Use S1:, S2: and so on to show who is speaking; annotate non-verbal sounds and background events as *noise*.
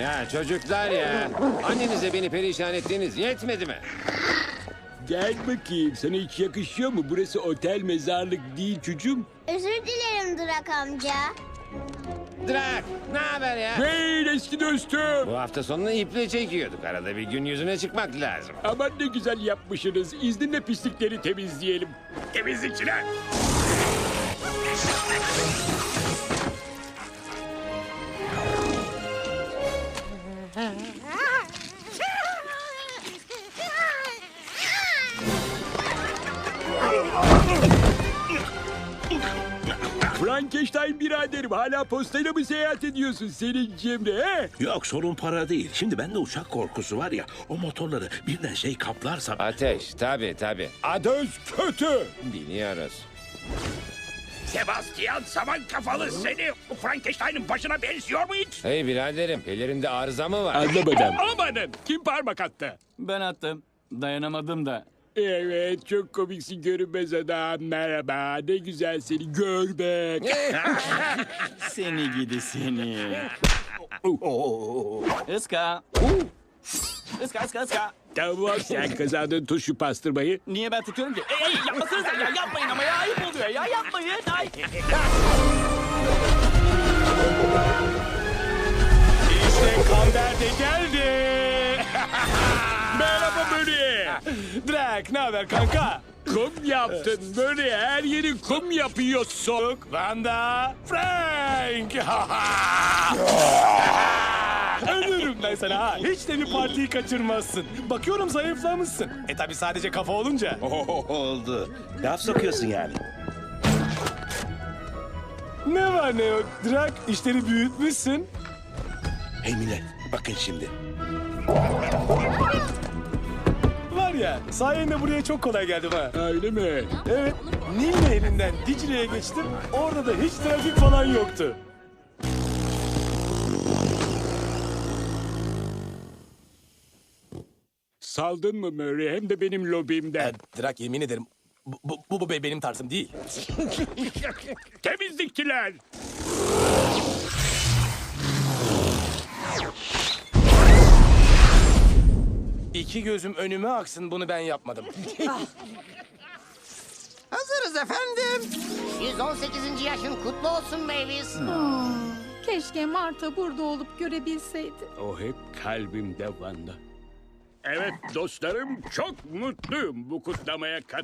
S1: Ya çocuklar ya. Annenize beni perişan ettiğiniz yetmedi mi?
S2: Gel bakayım sana hiç yakışıyor mu? Burası otel mezarlık değil çocuğum.
S3: Özür dilerim Durak amca.
S1: Drak ne haber ya?
S2: Hey eski dostum.
S1: Bu hafta sonunu iple çekiyorduk. Arada bir gün yüzüne çıkmak lazım.
S2: Aman ne güzel yapmışsınız. İzninle pislikleri temizleyelim. Temizlikçiler. Frankenstein biraderim hala postayla mı seyahat ediyorsun senin Cemre he?
S4: Yok sorun para değil. Şimdi bende uçak korkusu var ya. O motorları birden şey kaplarsa...
S1: Ateş tabi tabi.
S2: Ateş kötü.
S1: Biliyoruz.
S4: Sebastian saman kafalı seni. Frankenstein'ın başına benziyor mu hiç?
S1: Hey biraderim pelerinde arıza mı var?
S2: Anlamadım. Amanın kim parmak attı?
S5: Ben attım. Dayanamadım da.
S2: Evet çok komiksin görünmez adam. Merhaba ne güzel seni görmek. *laughs*
S5: Seni gidi seni. Iska. Iska ıska ıska.
S2: tamam sen *laughs* kazandın tuşu pastırmayı.
S5: Niye ben tutuyorum ki? Ey, ey yapmasanıza ya yapmayın ama ya ayıp oluyor ya yapmayın. Ay.
S2: İşte Kamber de geldi. Böri.
S5: Drake ne haber kanka?
S2: Kum yaptın Böri her yeri kum yapıyorsun.
S5: Ben de Frank. *laughs* Ölürüm ben sana ha. Hiç de bir partiyi kaçırmazsın. Bakıyorum zayıflamışsın. E tabi sadece kafa olunca. *laughs*
S4: Oldu. Laf sokuyorsun yani.
S5: Ne var ne yok. Drake işleri büyütmüşsün.
S4: Hey millet bakın şimdi.
S5: Ya sayende buraya çok kolay geldim ha.
S2: Öyle mi?
S5: Evet Nil Nehri'nden Dicle'ye geçtim. Orada da hiç trafik falan yoktu.
S2: Saldın mı Murray hem de benim lobimden.
S5: Drak yemin ederim bu, bu, bu, bu benim tarzım değil. *laughs*
S2: Temizlikçiler.
S5: İki gözüm önüme aksın bunu ben yapmadım. *laughs*
S6: Hazırız efendim. 118. yaşın kutlu olsun Mavis.
S7: Keşke Marta burada olup görebilseydi.
S2: O hep kalbimde Vanda. Evet dostlarım çok mutluyum bu kutlamaya kat.